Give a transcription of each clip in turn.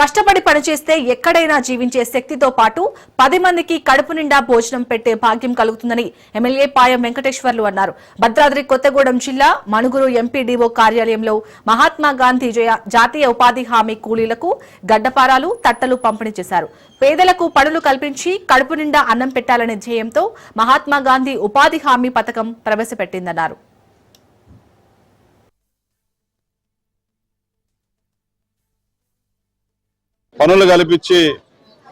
కష్టపడి పనిచేస్తే ఎక్కడైనా జీవించే శక్తితో పాటు పది మందికి కడుపు నిండా భోజనం పెట్టే భాగ్యం కలుగుతుందని ఎమ్మెల్యే పాయం వెంకటేశ్వర్లు అన్నారు. భద్రాద్రి కొత్తగూడెం జిల్లా మణుగురు ఎంపీడీఓ కార్యాలయంలో మహాత్మా గాంధీ జయ- జాతీయ ఉపాధి హామీ కూలీలకు గడ్డపారాలు తట్టలు పంపిణీ చేశారు. పేదలకు పనులు కల్పించి కడుపు నిండా అన్నం పెట్టాలనే ధ్యేయంతో మహాత్మా గాంధీ ఉపాధి హామీ పథకం ప్రవేశపెట్టిందన్నారు. పనులు కల్పించి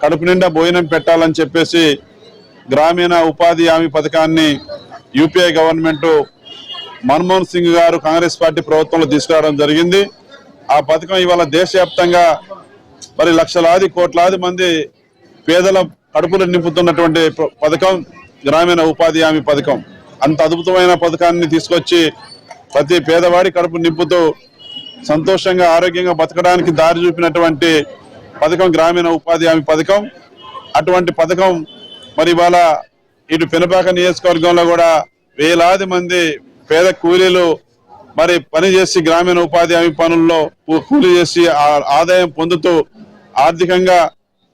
కడుపు నిండా భోజనం పెట్టాలని చెప్పేసి గ్రామీణ ఉపాధి హామీ పథకాన్ని యూపీఐ గవర్నమెంట్ మన్మోహన్ సింగ్ గారు కాంగ్రెస్ పార్టీ ప్రభుత్వంలో తీసుకురావడం జరిగింది. ఆ పథకం ఇవాళ దేశవ్యాప్తంగా మరి లక్షలాది కోట్లాది మంది పేదల కడుపులు నింపుతున్నటువంటి పథకం గ్రామీణ ఉపాధి హామీ పథకం. అంత అద్భుతమైన పథకాన్ని తీసుకొచ్చి ప్రతి పేదవాడి కడుపు నింపుతూ సంతోషంగా ఆరోగ్యంగా బతకడానికి దారి చూపినటువంటి పథకం గ్రామీణ ఉపాధి హామీ పథకం. అటువంటి పథకం మరి ఇవాళ ఇటు పెనపాక నియోజకవర్గంలో కూడా వేలాది మంది పేద కూలీలు మరి పని చేసి గ్రామీణ ఉపాధి హామీ పనుల్లో కూ- కూలీ చేసి ఆదాయం పొందుతూ ఆర్థికంగా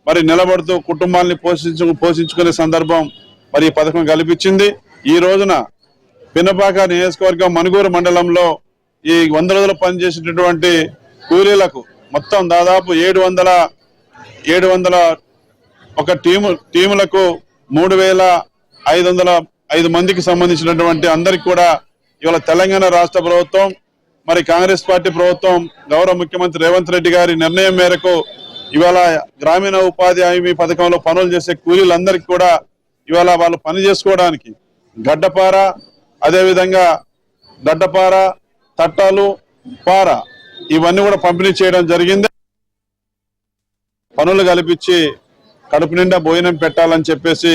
మరి నిలబడుతూ కుటుంబాన్ని పోషించు పోషించుకునే సందర్భం మరి ఈ పథకం కల్పించింది. ఈ రోజున పిన్నపాక నియోజకవర్గం మనుగూరు మండలంలో ఈ వంద రోజులు పనిచేసేటటువంటి కూలీలకు మొత్తం దాదాపు ఏడు వందల ఏడు వందల ఒక టీము టీములకు మూడు వేల ఐదు వందల ఐదు మందికి సంబంధించినటువంటి అందరికి కూడా ఇవాళ తెలంగాణ రాష్ట్ర ప్రభుత్వం మరి కాంగ్రెస్ పార్టీ ప్రభుత్వం గౌరవ ముఖ్యమంత్రి రేవంత్ రెడ్డి గారి నిర్ణయం మేరకు ఇవాళ గ్రామీణ ఉపాధి హామీ పథకంలో పనులు చేసే కూలీలందరికీ కూడా ఇవాళ వాళ్ళు పని చేసుకోవడానికి గడ్డపార అదేవిధంగా గడ్డపార తట్టాలు పార ఇవన్నీ కూడా పంపిణీ చేయడం జరిగింది. పనులు కల్పించి కడుపు నిండా భోజనం పెట్టాలని చెప్పేసి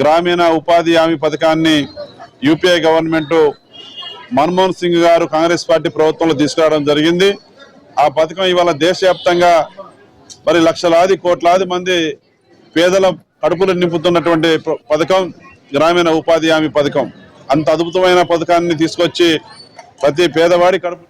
గ్రామీణ ఉపాధి హామీ పథకాన్ని యూపీఐ గవర్నమెంట్ మన్మోహన్ సింగ్ గారు కాంగ్రెస్ పార్టీ ప్రభుత్వంలో తీసుకురావడం జరిగింది. ఆ పథకం ఇవాళ దేశవ్యాప్తంగా మరి లక్షలాది కోట్లాది మంది పేదల కడుపులు నింపుతున్నటువంటి పథకం గ్రామీణ ఉపాధి హామీ పథకం. అంత అద్భుతమైన పథకాన్ని తీసుకొచ్చి ప్రతి పేదవాడి కడుపు